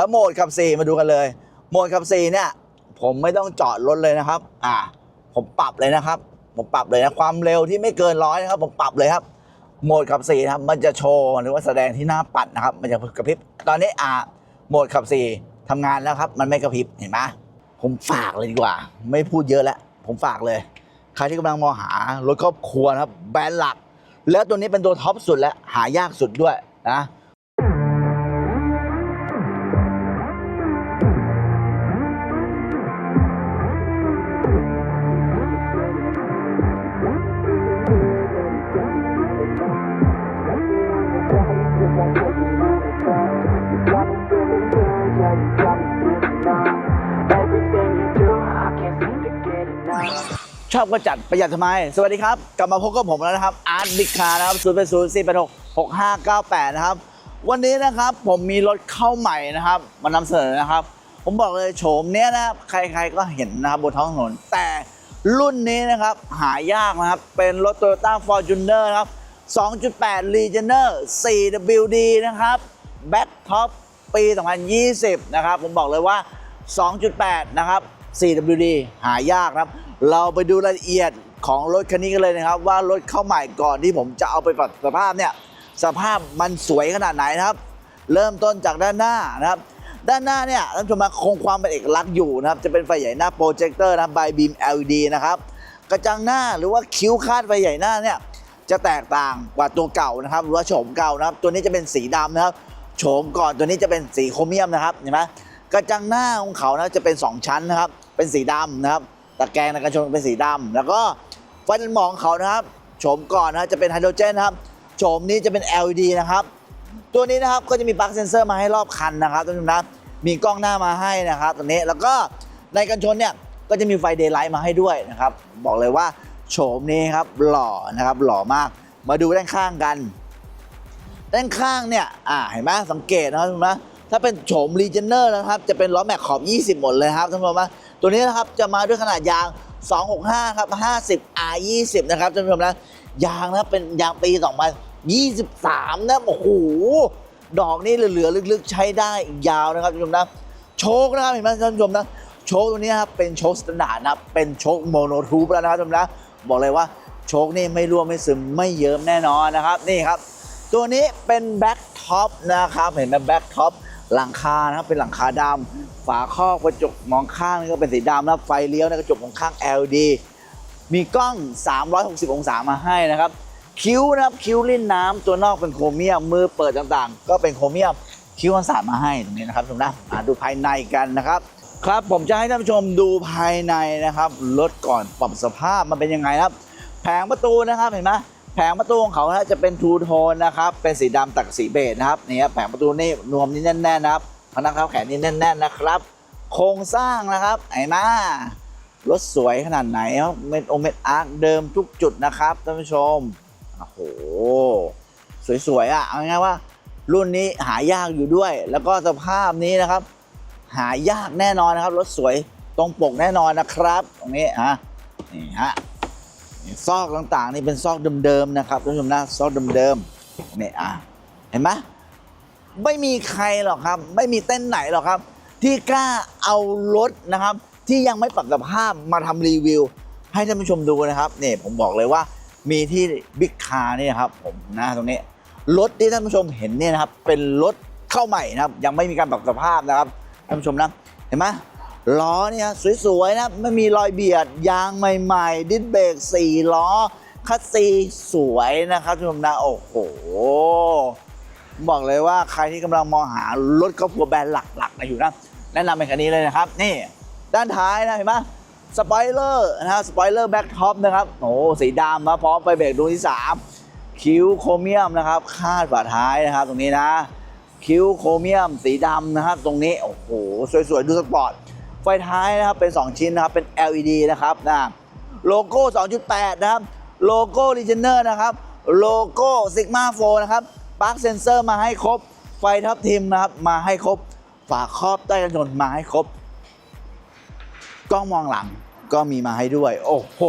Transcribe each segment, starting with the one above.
แล้วโหมดขับ4มาดูกันเลย โหมดขับ4เนี่ย ผมไม่ต้องจอดรถเลยนะครับ อ่า ผมปรับเลยนะครับ ผมปรับเลยนะความเร็วที่ไม่เกินร้อยนะครับ ผมปรับเลยครับ โหมดขับ4นะครับ มันจะโชว์หรือว่าแสดงที่หน้าปัดนะครับ มันจะกระพริบ ตอนนี้อ่าโหมดขับ4ทำงานแล้วครับ มันไม่กระพริบเห็นไหมผมฝากเลยดีกว่า ไม่พูดเยอะแล้วผมฝากเลย ใครที่กำลังมองหารถครอบครัวนะครับ แบรนด์หลัก แล้วตัวนี้เป็นตัวท็อปสุดและหายากสุดด้วยนะ อบก็จัดประหยัดทำไม สวัสดีครับ กลับมาพบกับผมแล้วนะครับอาร์ตบิ๊กคาร์นะครับ0 8 0 4 8 6 6 5 9 8นะครับ วันนี้นะครับผมมีรถเข้าใหม่นะครับ มานำเสนอนะครับ ผมบอกเลยโฉมเนี้ยนะครับใครๆก็เห็นนะครับบนท้องถนน แต่รุ่นนี้นะครับหายากนะครับ เป็นรถ Toyota Fortuner นะครับ 2.8 Legionner 4WD นะครับ Back Top ปี 2020 นะครับ ผมบอกเลยว่า 2.8 นะครับ 4WD หายากครับ เราไปดูรายละเอียดของรถคันนี้กันเลยนะครับ ว่ารถเข้าใหม่ก่อนที่ผมจะเอาไปปรับสภาพเนี่ยสภาพมันสวยขนาดไหนนะครับ เริ่มต้นจากด้านหน้านะครับ ด้านหน้าเนี่ยท่านผู้ชมมาคงความเป็นเอกลักษณ์อยู่นะครับ จะเป็นไฟใหญ่หน้าโปรเจคเตอร์นะครับ by beam LED นะครับกระจังหน้าหรือว่าคิ้วคาดไฟใหญ่หน้าเนี่ยจะแตกต่างกว่าตัวเก่านะครับหรือว่าโฉมเก่านะครับ ตัวนี้จะเป็นสีดำนะครับโฉมก่อนตัวนี้จะเป็นสีโครเมียมนะครับเห็นไหมกระจังหน้าของเขานะจะเป็น 2 ชั้นนะครับ เป็นสีดำนะครับ ตะแกรงในกันชนเป็นสีดำแล้วก็ไฟตันหมองเขานะครับโฉมก่อนนะจะเป็นไฮโดรเจนนะครับโฉมนี้จะเป็น LED นะครับ ตัวนี้นะครับก็จะมีปลั๊กเซนเซอร์มาให้รอบคันนะครับท่านผู้ชมนะมีกล้องหน้ามาให้นะครับตรงนี้แล้วก็ในกันชนเนี่ยก็จะมีไฟเดย์ไลท์มาให้ด้วยนะครับ บอกเลยว่าโฉมนี้ครับหล่อนะครับหล่อมาก มาดูด้านข้างกัน ด้านข้างเนี่ยอ่าเห็นไหมสังเกตนะครับท่านผู้ชมนะถ้าเป็นโฉม r e g e n e r นะครับ จะเป็นล้อแม็กขอบ 20 หมดเลยครับท่านผู้ชมนะ ตัวนี้นะครับจะมาด้วยขนาดยาง 265 ครับ 50 R 20 นะครับท่านผู้ชมนะยางนะเป็นยางปี 2023 นะ โอ้โห ดอกนี่เหลือๆลึกๆ ใช้ได้ยาวนะครับท่านผู้ชมนะ โชคนะครับเห็นไหมท่านผู้ชมนะ โชคตัวนี้ครับเป็นโชคสแตนดาร์ดนะเป็นโชคโมโนทูปแล้วนะครับท่านผู้ชมนะ บอกเลยว่าโชคนี่ไม่รั่วไม่ซึมไม่เยิ้มแน่นอนนะครับ นี่ครับ ตัวนี้เป็นแบ็กท็อปนะครับ เห็นไหมแบ็กท็อป หลังคานะครับเป็นหลังคาดำฝาครอบกระจกมองข้างนี่ก็เป็นสีดำนะครับไฟเลี้ยวในกระจกมองข้าง LED มีกล้อง 360 องศามาให้นะครับ คิ้วนะครับคิ้วลิ้นน้ำตัวนอกเป็นโครเมียมมือเปิดต่างๆ ก็เป็นโครเมียมคิ้วอันสาดมาให้ตรงนี้นะครับชมนะมาดูภายในกันนะครับครับผมจะให้ท่านผู้ชมดูภายในนะครับรถก่อนปรับสภาพมันเป็นยังไงครับ แผงประตูนะครับเห็นไหม แผงประตูของเขานะจะเป็นทูโทนนะครับเป็นสีดำตัดกับสีเบจนะครับนี่ครับแผงประตูนี่นวมนี่แน่นๆนะครับพนักเข้าแขนนี่แน่นๆนะครับ โครงสร้างนะครับไอ้มารถสวยขนาดไหนครับเม็ดโอเม็ดอาร์คเดิมทุกจุดนะครับท่านผู้ชมโอ้โหสวยๆอะเอาง่ายว่ารุ่นนี้หายากอยู่ด้วย แล้วก็สภาพนี้นะครับ หายากแน่นอนนะครับรถสวยตรงปกแน่นอนนะครับ ตรงนี้ฮะนี่ฮะ ซอกต่างๆ นี่เป็นซอกเดิมๆนะครับท่านผู้ชมนะซอกเดิมๆนี่อะเห็นไหมไม่มีใครหรอกครับ ไม่มีเต้นไหนหรอกครับ ที่กล้าเอารถนะครับ ที่ยังไม่ปรับสภาพมาทำรีวิว ให้ท่านผู้ชมดูนะครับเนี่ยผมบอกเลยว่ามีที่บิ๊กคาร์นี่นะครับผมนะตรงนี้รถที่ท่านผู้ชมเห็นเนี่ยนะครับเป็นรถเข้าใหม่นะครับ ยังไม่มีการปรับสภาพนะครับท่านผู้ชมนะเห็นไหม ล้อเนี่ยสวยๆนะไม่มีรอยเบียดยางใหม่ๆ ดิสเบรกสี่ล้อ คัสซีสวยนะครับท่านผู้ชมนะโอ้โห บอกเลยว่าใครที่กำลังมองหารถครอบครัวแบรนด์หลักๆนะอยู่นะแนะนำเป็นคันนี้เลยนะครับ นี่ ด้านท้ายนะเห็นไหมสปอยเลอร์นะสปอยเลอร์แบ็คท็อปนะครับโอ้สีดำมาพร้อมไฟเบรกดวงที่ 3 คิ้วโครเมียมนะครับคาดฝาท้ายนะครับตรงนี้นะ คิ้วโครเมียมสีดำนะครับตรงนี้ โอ้โห สวยๆ ดูสปอร์ต ไฟท้ายนะครับเป็น 2 ชิ้นนะครับเป็น LED นะครับนะโลโก้ 2.8 นะครับ โลโก้รีเจเนอร์นะครับ โลโก้ซิกมาโฟนะครับปลั๊กเซนเซอร์มาให้ครบ ไฟทับทิมนะครับ มาให้ครบ ฝาครอบใต้กันชนมาให้ครบ กล้องมองหลังก็มีมาให้ด้วย โอ้โห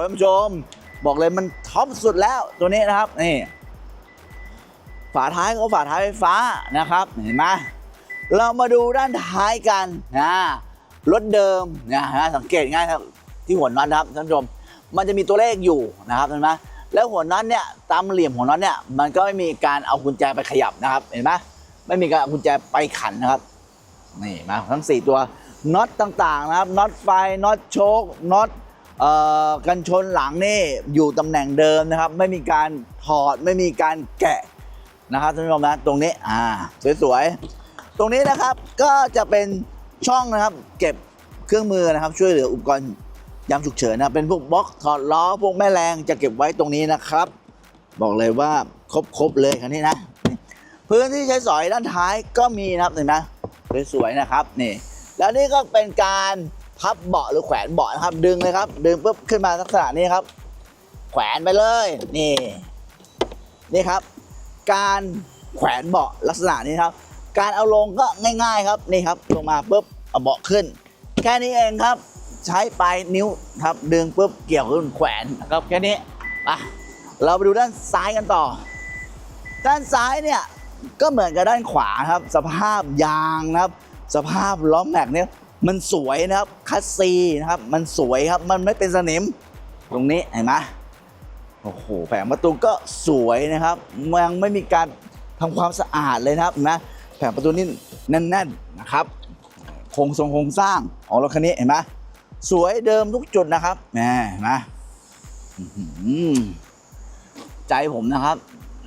ท่านผู้ชม บอกเลยมันท็อปสุดแล้วตัวนี้นะครับนี่ฝาท้ายก็ฝาท้ายไฟฟ้านะครับเห็นไหม เรามาดูด้านท้ายกันนะรถเดิมนะฮะสังเกตง่ายครับที่หัวน็อตนะครับท่านผู้ชมมันจะมีตัวเลขอยู่นะครับเห็นไหมแล้วหัวน็อตเนี่ยตามเหลี่ยมของน็อตเนี่ยมันก็ไม่มีการเอากุญแจไปขยับนะครับ เห็นไหมไม่มีการเอากุญแจไปขันนะครับนี่มาทั้ง 4 ตัวน็อตต่างๆนะครับน็อตไฟน็อตโชคน็อตเอ่อกันชนหลังนี่อยู่ตำแหน่งเดิมนะครับ ไม่มีการถอดไม่มีการแกะนะครับท่านผู้ชมนะตรงนี้อ่าสวยๆ ตรงนี้นะครับก็จะเป็นช่องนะครับเก็บเครื่องมือนะครับ ช่วยเหลืออุปกรณ์ยามฉุกเฉินนะครับเป็นพวกบล็อกถอดล้อพวกแม่แรงจะเก็บไว้ตรงนี้นะครับ บอกเลยว่าครบๆเลยคันนี้นะพื้นที่ใช้สอยด้านท้ายก็มีนะครับเห็นไหมสวยๆนะครับนี่แล้วนี่ก็เป็นการพับเบาะหรือแขวนเบาะนะครับ ดึงเลยครับ ดึงปุ๊บขึ้นมาลักษณะนี้ครับ แขวนไปเลยนี่นี่ครับ การแขวนเบาะลักษณะนี้ครับ การเอาลงก็ง่าย ๆ ครับนี่ครับลงมาปุ๊บเอาเบาะขึ้น แค่นี้เองครับ ใช้ปลายนิ้วครับดึงปุ๊บเกี่ยวขึ้นแขวนนะครับแค่นี้ไปเราไปดูด้านซ้ายกันต่อ ด้านซ้ายเนี่ยก็เหมือนกับด้านขวาครับ สภาพยางนะครับ สภาพล้อแม็กเนี่ยมันสวยนะครับคัสซีนะครับมันสวยครับมันไม่เป็นสนิมตรงนี้เห็นไหมโอ้โหแผงประตูก็สวยนะครับยังไม่มีการทำความสะอาดเลยนะครับนไหม แผงประตูนี่แน่นๆนะครับโครงทรงโครงสร้างของรถคันนี้เห็นไหมสวยเดิมทุกจุดนะครับแหมเห็นไหมใจผมนะครับ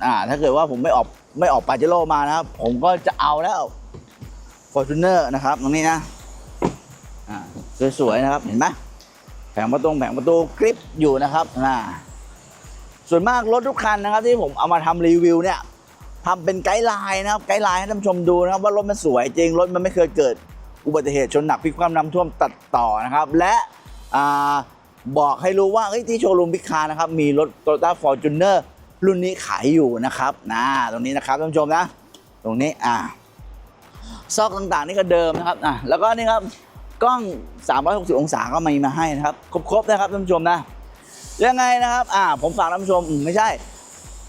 อ่า ถ้าเกิดว่าผมไม่ออกไม่ออกปาเจโร่มานะครับ ผมก็จะเอาแล้วฟอร์จูเนอร์นะครับ ตรงนี้นะ อ่าสวยๆนะครับ เห็นไหมแผงประตูแผงประตูกริปอยู่นะครับอ่าส่วนมากรถทุกคันนะครับ ที่ผมเอามาทำรีวิวเนี่ย ทำเป็นไกด์ไลน์นะครับไกด์ไลน์ให้ท่านผู้ชมดูนะครับว่ารถมันสวยจริงรถมันไม่เคยเกิดอุบัติเหตุชนหนักพลิกคว่ำน้ำท่วมตัดต่อนะครับ และอบอกให้รู้ว่าที่โชว์รูมพิคารนะครับมีรถ Toyota Fortuner รุ่นนี้ขายอยู่นะครับนะตรงนี้นะครับท่านผู้ชมนะ ตรงนี้อ่าซอกต่างๆนี่ก็เดิมนะครับอะแล้วก็นี่ครับกล้อง 360 องศาก็มีมาให้นะครับ ครบๆนะครับท่านผู้ชมนะยังไงนะครับอ่าผมฝากท่านผู้ชมไม่ใช่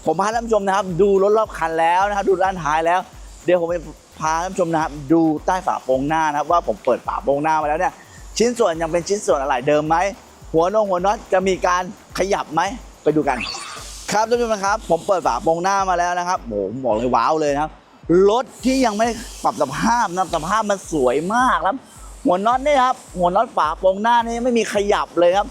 ผมพาท่านผู้ชมนะครับ ดูรถรอบคันแล้วนะครับดูด้านท้ายแล้ว เดี๋ยวผมจะพาท่านผู้ชมนะครับ ดูใต้ฝาโปรงหน้านะครับ ว่าผมเปิดฝาโปรงหน้ามาแล้วเนี่ยชิ้นส่วนยังเป็นชิ้นส่วนอะไรเดิมไหมหัวนงหัวน็อตจะมีการขยับไหมไปดูกัน ครับท่านผู้ชมนะครับ ผมเปิดฝาโปรงหน้ามาแล้วนะครับโหผมบอกเลยว้าวเลยนะครับรถที่ยังไม่ปรับสภาพนะสภาพมันสวยมากครับ หัวน็อตนี่ครับหัวน็อตฝาโปรงหน้านี่ไม่มีขยับเลยครับ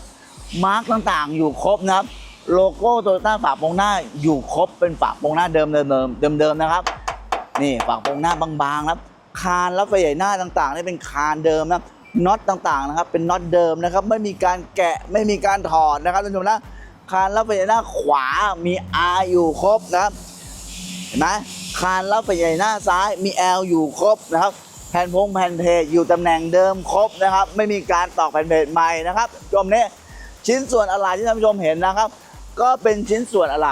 มาร์กต่างๆ อยู่ครบนะครับ โลโก้โตโยต้าฝาโปรงหน้าอยู่ครบเป็นฝาโปรงหน้าเดิมเดิมเดิมเดิมเดิมนะครับ นี่ฝาโปรงหน้าบางๆครับคานและไฟใหญ่หน้าต่างๆนี่เป็นคานเดิมนะครับน็อตต่างๆนะครับ เป็นน็อตเดิมนะครับ ไม่มีการแกะไม่มีการถอดนะครับท่านผู้ชมนะคานและไฟใหญ่หน้าขวามี R อยู่ครบนะครับเห็นไหมคานรับไปใหญ่หน้าซ้ายมี L อยู่ครบนะครับแผ่นพงแผ่นเพจอยู่ตำแหน่งเดิมครบนะครับ ไม่มีการตอกแผ่นเพจใหม่นะครับชมนี้ชิ้นส่วนอะไรที่ท่านผู้ชมเห็นนะครับ ก็เป็นชิ้นส่วนอะไร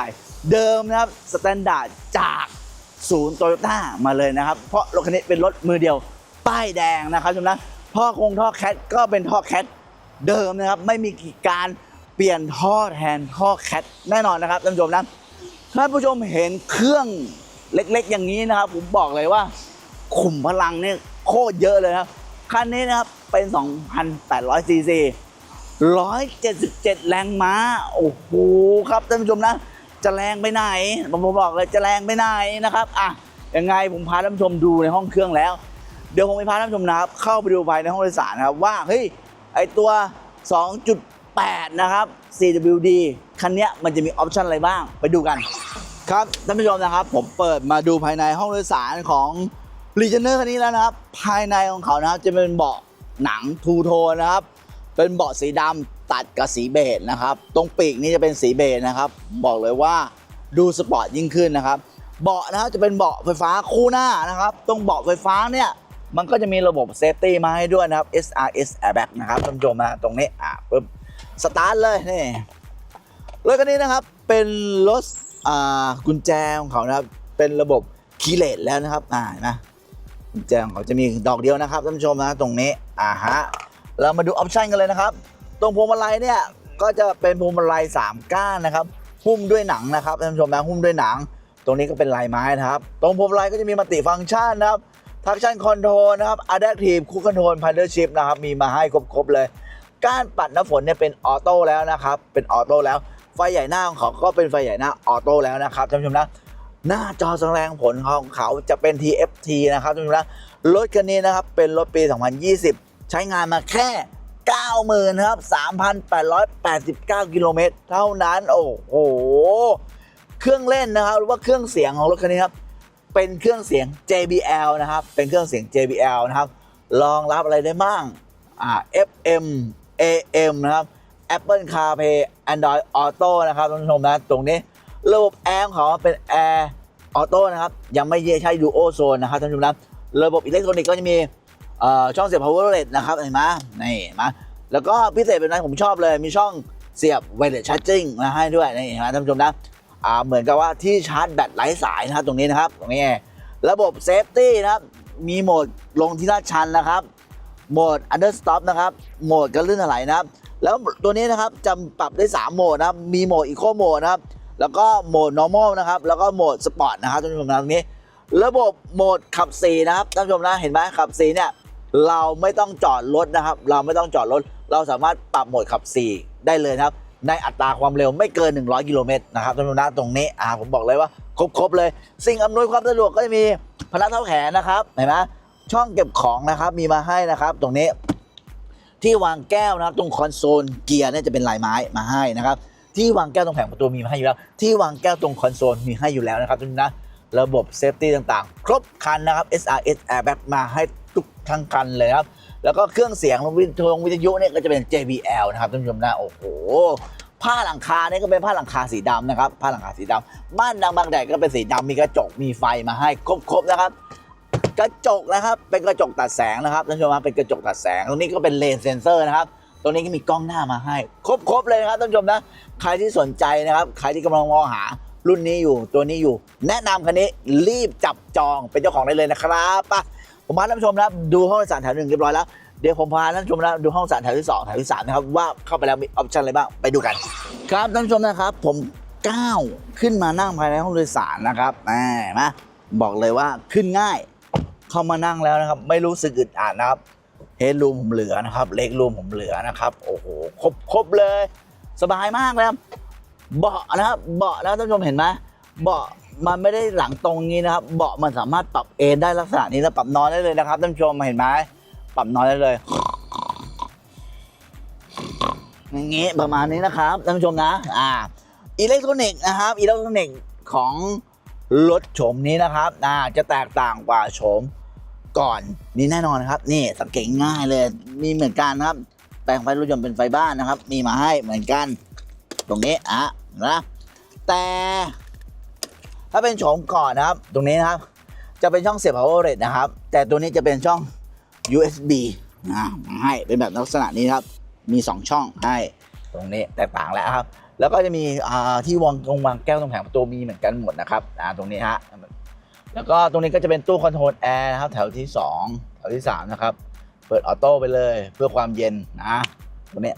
เดิมนะครับสแตนดาร์ดจากศูนย์โตโยต้ามาเลยนะครับ เพราะรถคันนี้เป็นรถมือเดียว ป้ายแดงนะครับชมนะท่อคงท่อแคทก็เป็นท่อแคทเดิมนะครับ ไม่มีการเปลี่ยนท่อแทนท่อแคทแน่นอนนะครับท่านผู้ชมนะท่านผู้ชมเห็นเครื่องเล็กๆ อย่างนี้นะครับ ผมบอกเลยว่า ขุมพลังเนี่ยโคตรเยอะเลยครับคันนี้นะครับเป็น 2,800ซีซี 177 แรงม้า โอ้โหครับท่านผู้ชมนะ จะแรงไปไหน ผมบอกเลยจะแรงไปไหนนะครับ อะ ยังไงผมพาท่านผู้ชมดูในห้องเครื่องแล้ว เดี๋ยวผมไปพาท่านผู้ชมนะครับ เข้าไปดูภายในห้องโดยสารนะครับว่า เฮ้ย ไอตัว 2.8 นะครับ CWD คันนี้มันจะมีออปชันอะไรบ้าง ไปดูกัน ครับท่านผู้ชมนะครับ ผมเปิดมาดูภายในห้องโดยสารของ r e g e n e r คันนี้แล้วนะครับ ภายในของเขานะครับจะเป็นเบาะหนังทูโทนนะครับ เป็นเบาะสีดำตัดกับสีเบจนะครับ ตรงปีกนี่จะเป็นสีเบจนะครับ บอกเลยว่าดูสปอร์ตยิ่งขึ้นนะครับ เบาะนะครับจะเป็นเบาะไฟฟ้าคู่หน้านะครับ ตรงเบาะไฟฟ้าเนี่ยมันก็จะมีระบบเซฟตี้มาให้ด้วยนะครับ SRS Airbag นะครับท่านผู้ชมนะตรงนี้อะปึ๊บสตาร์ทเลยนี่รถคันนี้นะครับเป็นรถอ่ากุญแจของเขานะครับเป็นระบบคีย์เลสแล้วนะครับอ่านะกุญแจของเขาจะมีดอกเดียวนะครับท่านผู้ชมนะตรงนี้อ่าฮะ เรามาดูออปชันกันเลยนะครับ ตรงพวงมาลัยเนี่ยก็จะเป็นพวงมาลัย3ก้านนะครับหุ้มด้วยหนังนะครับท่านผู้ชมนะหุ้มด้วยหนัง ตรงนี้ก็เป็นลายไม้นะครับ ตรงพวงมาลัยก็จะมีมัลติฟังก์ชันนะครับทักชั่นคอนโทรนะครับ Adaptive Cruise Control Pilot Shift นะครับมีมาให้ครบๆเลยการปัดน้ำฝนเนี่ยเป็นออโต้แล้วนะครับ เป็นออโต้แล้ว ไฟใหญ่หน้าของเขาก็เป็นไฟใหญ่หน้าออโต้แล้วนะครับท่านผู้ชมนะ หน้าจอแสดงผลของเขาจะเป็น TFT นะครับท่านผู้ชมนะ รถคันนี้นะครับเป็นรถปี 2020 ใช้งานมาแค่ 90,000นครับ 3,889 กิโลเมตรเท่านั้น โอ้โห เครื่องเล่นนะครับ หรือว่าเครื่องเสียงของรถคันนี้ครับ เป็นเครื่องเสียง JBL นะครับ เป็นเครื่องเสียง JBL นะครับ รองรับอะไรได้บ้างอ่า FM AM นะครับ Apple CarPlay Android Auto นะครับท่านผู้ชมนะตรงนี้ ระบบแอร์ของเขาเป็นแอร์ออโต้นะครับ ยังไม่ใช่ดูโอโซนนะครับท่านผู้ชมนะ ระบบอิเล็กทรอนิกส์ก็จะมี ช่องเสียบ power outlet นะครับเห็นไหมนี่เห็นไหมแล้วก็พิเศษเป็นอะไรผมชอบเลยมีช่องเสียบ wireless charging มาให้ด้วยนี่เห็นไหมท่านผู้ชมนะเหมือนกับว่าที่ชาร์จแบตไร้สายนะครับตรงนี้นะครับตรงนี้ระบบเซฟตี้นะครับมีโหมดลงที่ลาดชันนะครับโหมด under stop นะครับโหมดกระลื่นไหลนะครับ แล้วตัวนี้นะครับจะปรับได้ 3 โหมดนะครับ มีโหมด eco โหมดนะครับ แล้วก็โหมด normal นะครับ แล้วก็โหมด sport นะครับท่านผู้ชมนะตรงนี้ ระบบโหมดขับสีนะครับท่านผู้ชมนะเห็นไหมขับสีเนี่ย เราไม่ต้องจอดรถนะครับ เราไม่ต้องจอดรถ เราสามารถปรับโหมดขับสีได้เลยนะครับ ในอัตราความเร็วไม่เกิน 100 กิโลเมตรนะครับท่านผู้ชมนะตรงนี้อ่าผมบอกเลยว่าครบๆเลย สิ่งอำนวยความสะดวกก็จะมีพนักเท้าแขนนะครับเห็นไหมช่องเก็บของนะครับมีมาให้นะครับ ตรงนี้ ที่วางแก้วนะครับตรงคอนโซลเกียร์เนี่ยจะเป็นลายไม้มาให้นะครับ ที่วางแก้วตรงแผงประตูมีมาให้อยู่แล้ว ที่วางแก้วตรงคอนโซลมีให้อยู่แล้วนะครับทุกท่านนะระบบเซฟตี้ต่างๆ ครบคันนะครับ SRS Airbag มาให้ ทุกทั้งคันเลยครับ แล้วก็เครื่องเสียงวิทยุวิทยุเนี่ยก็จะเป็น JBL นะครับท่านผู้ชมนะโอ้โหผ้าหลังคาเนี่ยก็เป็นผ้าหลังคาสีดำนะครับผ้าหลังคาสีดำบ้านดังบางแดดก็เป็นสีดำมีกระจกมีไฟมาให้ครบๆนะครับ กระจกนะครับเป็นกระจกตัดแสงนะครับท่านผู้ชมครับเป็นกระจกตัดแสง ตรงนี้ก็เป็นเลนเซนเซอร์นะครับตรงนี้ก็มีกล้องหน้ามาให้ ครบๆเลยนะครับท่านผู้ชมนะใครที่สนใจนะครับใครที่กำลังมองหารุ่นนี้อยู่ตัวนี้อยู่ แนะนำคันนี้รีบจับจองเป็นเจ้าของได้เลยนะครับไป ผมพาท่านผู้ชมนะครับดูห้องโดยสารแถวหนึ่งเรียบร้อยแล้วเดี๋ยวผมพาท่านผู้ชมนะดูห้องโดยสารแถวที่สองแถวที่สามนะครับว่าเข้าไปแล้วมีออปชันอะไรบ้างไปดูกัน ครับท่านผู้ชมนะครับ ผมก้าวขึ้นมานั่งภายในห้องโดยสารนะครับแหมมาบอกเลยว่าขึ้นง่าย เข้ามานั่งแล้วนะครับ ไม่รู้สึกอึดอัดนะครับเฮดรูมผมเหลือนะครับ เล็กรูมผมเหลือนะครับ โอ้โหครบครบเลย สบายมากนะครับเบาะนะครับเบาะนะท่านผู้ชมเห็นไหมเบาะ มันไม่ได้หลังตรงนี้นะครับ เบาะมันสามารถปรับเอนได้ลักษณะนี้แล้วปรับนอนได้เลยนะครับท่านผู้ชมเห็นไหมปรับนอนได้เลยอย่างงี้ประมาณนี้นะครับท่านผู้ชมนะ อ่าอิเล็กทรอนิกส์นะครับอิเล็กทรอนิกส์ของรถโฉมนี้นะครับอ่าจะแตกต่างกว่าโฉมก่อนนี่แน่นอนนะครับ นี่สังเกตง่ายเลย มีเหมือนกันครับ แปลงไฟรถยนต์เป็นไฟบ้านนะครับ มีมาให้เหมือนกัน ตรงนี้อะนะแต่ ถ้าเป็นโฉมก่อนนะครับ ตรงนี้นะครับ จะเป็นช่องเสียบ power outlet นะครับ แต่ตัวนี้จะเป็นช่อง USB นะให้เป็นแบบลักษณะนี้ครับ มี 2 ช่องให้ตรงนี้แตกต่างแล้วครับ แล้วก็จะมีที่วางตรงวางแก้วตรงแผงประตูมีเหมือนกันหมดนะครับตรงนี้ฮะแล้วก็ตรงนี้ก็จะเป็นตู้คอนโทรลแอร์นะครับ แถวที่ 2 แถวที่ 3 นะครับ เปิดออโต้ไปเลยเพื่อความเย็นนะตรงนี้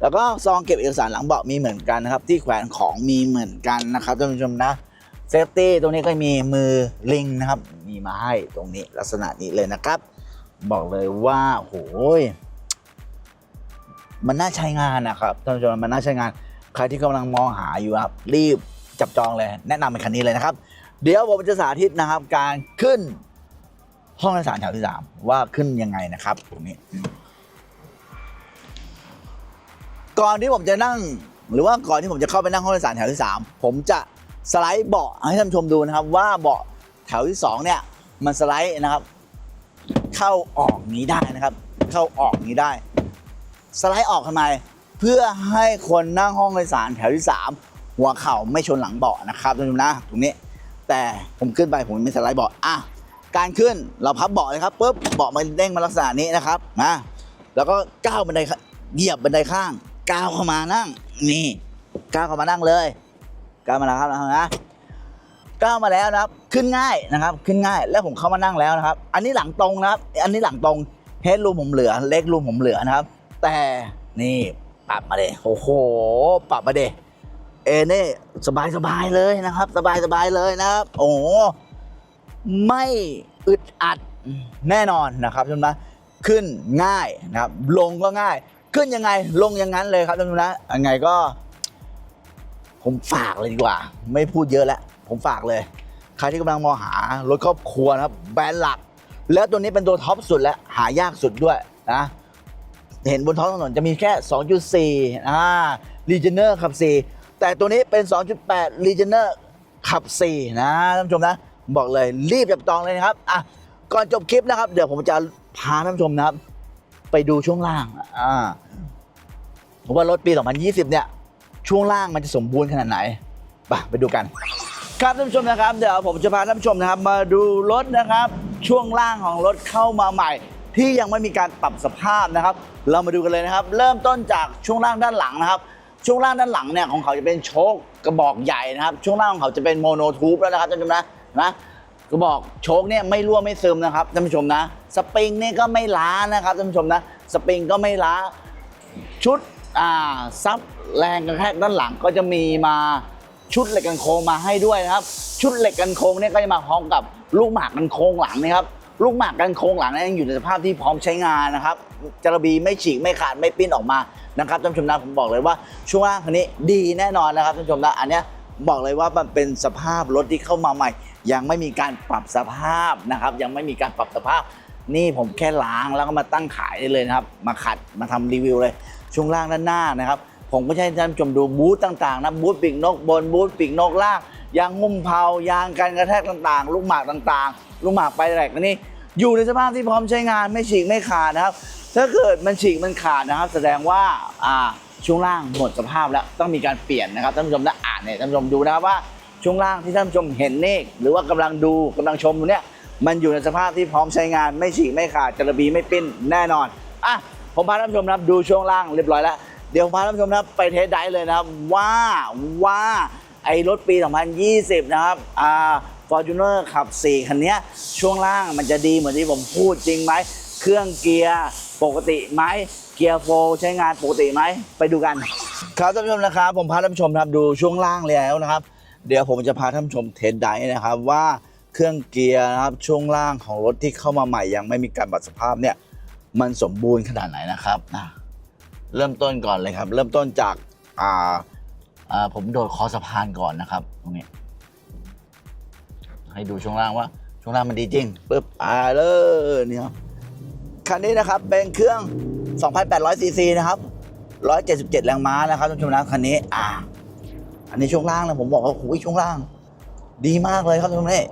แล้วก็ซองเก็บเอกสารหลังเบาะมีเหมือนกันนะครับ ที่แขวนของมีเหมือนกันนะครับท่านผู้ชมนะ เซฟตี้ตรงนี้ก็มีมือลิงนะครับ มีมาให้ตรงนี้ลักษณะนี้เลยนะครับ บอกเลยว่าโหยมันน่าใช้งานนะครับท่านผู้ชมมันน่าใช้งาน ใครที่กำลังมองหาอยู่ครับ รีบจับจองเลย แนะนำเป็นคันนี้เลยนะครับ เดี๋ยวผมจะสาธิตนะครับ การขึ้นห้องโดยสารแถวที่สามว่าขึ้นยังไงนะครับตรงนี้ ก่อนที่ผมจะนั่ง หรือว่าก่อนที่ผมจะเข้าไปนั่งห้องโดยสารแถวที่สามผมจะ สไลด์เบาะให้ท่านชมดูนะครับว่าเบาะแถวที่สองเนี่ยมันสไลด์นะครับ เข้าออกนี้ได้นะครับ เข้าออกนี้ได้ สไลด์ออกทำไมเพื่อให้คนนั่งห้องโดยสารแถวที่ 3 หัวเข่าไม่ชนหลังเบาะนะครับท่านผู้ชมนะตรงนี้ แต่ผมขึ้นไปผมไม่สไลด์เบาะอะการขึ้นเราพับเบาะเลยครับปุ๊บเบาะมันเด้งมาลักษณะนี้นะครับนะแล้วก็ก้าวบันไดข้าเหยียบบันไดข้างก้าวเข้ามานั่งนี่ก้าวเข้ามานั่งเลย ก้าวมาแล้วครับนะก้าวมาแล้วนะครับ ขึ้นง่ายนะครับ ขึ้นง่าย แล้วผมเข้ามานั่งแล้วนะครับ อันนี้หลังตรงนะครับ อันนี้หลังตรงเฮดรูมผมเหลือ เล็กรูมผมเหลือนะครับ แต่นี่ปรับมาเดโอ้โห ปรับมาเดเอเน่สบายสบายเลยนะครับ สบายสบายเลยนะครับ โอ้ไม่อึดอัดแน่นอนนะครับท่านผู้ชมนะขึ้นง่ายนะครับ ลงก็ง่าย ขึ้นยังไงลงอย่างนั้นเลยครับท่านผู้ชมนะยังไงก็ ผมฝากเลยดีกว่า ไม่พูดเยอะแล้ว ผมฝากเลย ใครที่กำลังมองหารถครอบครัวนะครับ แบรนด์หลัก แล้วตัวนี้เป็นตัวท็อปสุดและหายากสุดด้วยนะเห็นบนท้องถนนจะมีแค่ 2.4อ่า r e g e n e r ขับ 4 แต่ตัวนี้เป็น 2.8 r e g e n e r ขับ 4 นะท่านผู้ชมนะ บอกเลยรีบจับจองเลยนะครับอะก่อนจบคลิปนะครับ เดี๋ยวผมจะพาท่านผู้ชมนะครับ ไปดูช่วงล่างอ่าว่ารถปี 2020 เนี่ย ช่วงล่างมันจะสมบูรณ์ขนาดไหนไปไปดูกัน ครับท่านผู้ชมนะครับ เดี๋ยวผมจะพาท่านผู้ชมนะครับ มาดูรถนะครับ ช่วงล่างของรถเข้ามาใหม่ ที่ยังไม่มีการปรับสภาพนะครับ เรามาดูกันเลยนะครับ เริ่มต้นจากช่วงล่างด้านหลังนะครับช่วงล่างด้านหลังเนี่ยของเขาจะเป็นโชคกระบอกใหญ่นะครับ ช่วงล่างของเขาจะเป็นโมโนทูบแล้วนะครับท่านผู้ชมนะนะกระบอกโชคเนี่ยไม่รั่วไม่ซึมนะครับท่านผู้ชมนะ สปริงเนี่ยก็ไม่ล้านะครับท่านผู้ชมนะ สปริงก็ไม่ล้า ชุด ซับแรงกระแทกด้านหลังก็จะมีมาชุดเหล็กกันโค้งมาให้ด้วยนะครับ ชุดเหล็กกันโค้งเนี่ยก็จะมาพร้อมกับลูกหมากกันโค้งหลังนะครับลูกหมากกันโค้งหลังเนี่ยยังอยู่ในสภาพที่พร้อมใช้งานนะครับจระบีไม่ฉีกไม่ขาดไม่ปิ้นออกมานะครับท่านผู้ชมนะผมบอกเลยว่าช่วงล่างคันนี้ดีแน่นอนนะครับท่านผู้ชมนะอันเนี้ยบอกเลยว่ามันเป็นสภาพรถที่เข้ามาใหม่ ยังไม่มีการปรับสภาพนะครับ ยังไม่มีการปรับสภาพ นี่ผมแค่ล้างแล้วก็มาตั้งขายได้เลยนะครับ มาขัดมาทำรีวิวเลย ช่วงล่างด้านหน้านะครับ ผมก็จะให้ท่านผู้ชมดูบูธต่างๆนะบูธปีกนกบนบูธปีกนกล่างยางงุ่มเผายางกันกระแทกต่างๆ ลูกหมากต่างๆ ลูกหมากไปแหลกนี่อยู่ในสภาพที่พร้อมใช้งานไม่ฉีกไม่ขาดนะครับ ถ้าเกิดมันฉีกมันขาดนะครับ แสดงว่าอ่าช่วงล่างหมดสภาพแล้วต้องมีการเปลี่ยนนะครับท่านผู้ชมนะอ่านเนี่ยท่านผู้ชมดูนะครับว่าช่วงล่างที่ท่านผู้ชมเห็นเนี่หรือว่ากำลังดูกำลังชมอยู่เนี่ยมันอยู่ในสภาพที่พร้อมใช้งานไม่ฉีกไม่ขาดจระบีไม่ปิ้นแน่นอนอะ ผมพาท่านผู้ชมนะครับดูช่วงล่างเรียบร้อยแล้ว เดี๋ยวผมพาท่านผู้ชมนะครับไปเทสไดร์เลยนะครับว่าว่าไอ้รถปี 2020 นะครับอ่า Fortuner ขับ 4 คันนี้ช่วงล่างมันจะดีเหมือนที่ผมพูดจริงไหม เครื่องเกียร์ปกติไหมเกียร์โฟร์ใช้งานปกติไหมไปดูกัน ครับท่านผู้ชมนะครับ ผมพาท่านผู้ชมนะครับดูช่วงล่างแล้วนะครับ เดี๋ยวผมจะพาท่านผู้ชมเทสไดรฟ์นะครับว่าเครื่องเกียร์นะครับช่วงล่างของรถที่เข้ามาใหม่ยังไม่มีการปรับสภาพเนี่ย มันสมบูรณ์ขนาดไหนนะครับนะเริ่มต้นก่อนเลยครับ เริ่มต้นจากอ่าอ่าผมโดดคอสะพานก่อนนะครับตรงนี้ ให้ดูช่วงล่างว่าช่วงล่างมันดีจริงปึ๊บอ่าเลยเนี่ยครับคันนี้นะครับเป็นเครื่อง 2,800ซีซีนะครับ 177 แรงม้านะครับท่านผู้ชมนะคันนี้ อ่า อันนี้ช่วงล่างนะผมบอกว่าโอ้ยช่วงล่าง ดีมากเลยครับท่านผู้ชมนี่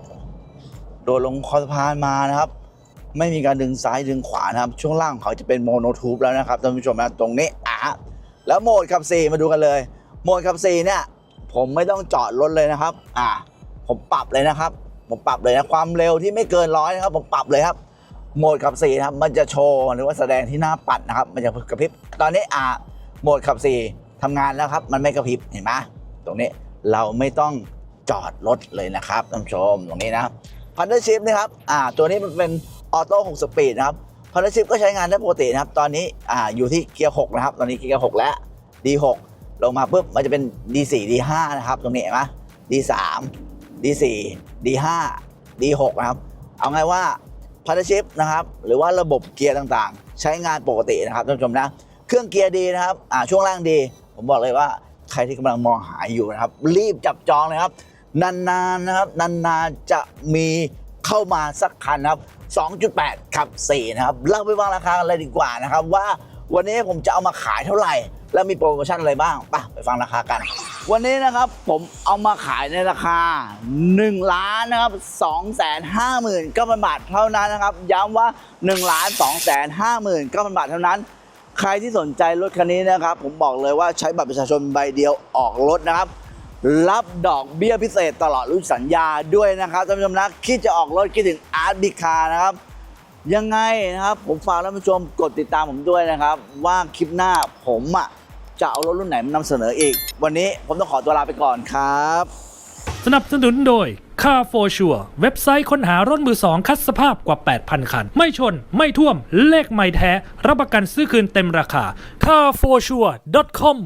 โดดลงคอสะพานมานะครับ ไม่มีการดึงซ้ายดึงขวานะครับ ช่วงล่างเขาจะเป็นโมโนทูบแล้วนะครับท่านผู้ชมนะตรงนี้อะแล้วโหมดขับสี่มาดูกันเลย โหมดขับสี่เนี่ย ผมไม่ต้องจอดรถเลยนะครับ อ่าผมปรับเลยนะครับ ผมปรับเลยนะความเร็วที่ไม่เกินร้อยนะครับ ผมปรับเลยครับโหมดขับสี่นะครับมันจะโชว์หรือว่าแสดงที่หน้าปัดนะครับ มันจะกระพริบตอนนี้อ่าโหมดขับสี่ทำงานแล้วครับ มันไม่กระพริบเห็นไหมตรงนี้เราไม่ต้องจอดรถเลยนะครับท่านผู้ชมตรงนี้นะพันเดอร์ชิพนะครับอ่าตัวนี้มันเป็น ออโต้6สปีดนะครับพันเดอร์ชิพก็ใช้งานได้ปกตินะครับ ตอนนี้อ่าอยู่ที่เกียร์6นะครับ ตอนนี้เกียร์6แล้ว D6 ลงมาปุ๊บมันจะเป็น D4 D5 นะครับ ตรงนี้เห็นไหม D3 D4 D5 D6 นะครับ เอาไงว่าพันธชิพนะครับ หรือว่าระบบเกียร์ต่างๆ ใช้งานปกตินะครับท่านผู้ชมนะ เครื่องเกียร์ดีนะครับอ่าช่วงล่างดี ผมบอกเลยว่าใครที่กำลังมองหาอยู่นะครับ รีบจับจองเลยครับนานๆนะครับนานๆจะมี เข้ามาสักคันนะครับ 2.8 ขับ 4 นะครับเราไปวางราคากันเลยดีกว่านะครับ ว่าวันนี้ผมจะเอามาขายเท่าไหร่ แล้วมีโปรโมชั่นอะไรบ้างไปไปฟังราคากัน วันนี้นะครับผมเอามาขายในราคา 1 ล้านนะครับ2 5 9 0 0 0บาทเท่านั้นนะครับ ย้ำว่า 1 ล้าน2 5 9 0 0 0บาทเท่านั้นใครที่สนใจรถคันนี้นะครับ ผมบอกเลยว่าใช้บัตรประชาชนใบเดียวออกรถนะครับ รับดอกเบี้ยพิเศษตลอดรุ่นสัญญาด้วยนะครับท่านผู้ชมนะคิดจะออกรถคิดถึงอาร์ตบิคานะครับ ยังไงนะครับ ผมฝากท่านผู้ชมกดติดตามผมด้วยนะครับ ว่าคลิปหน้าผมอะจะเอารถรุ่นไหนมานำเสนออีก วันนี้ผมต้องขอตัวลาไปก่อนครับ สนับสนุนโดย Car for Sure เว็บไซต์ค้นหารถมือสองคัดสภาพกว่า 8,000 คัน ไม่ชน ไม่ท่วม เลขไม่แท้ รับประกันซื้อคืนเต็มราคา carforsure.com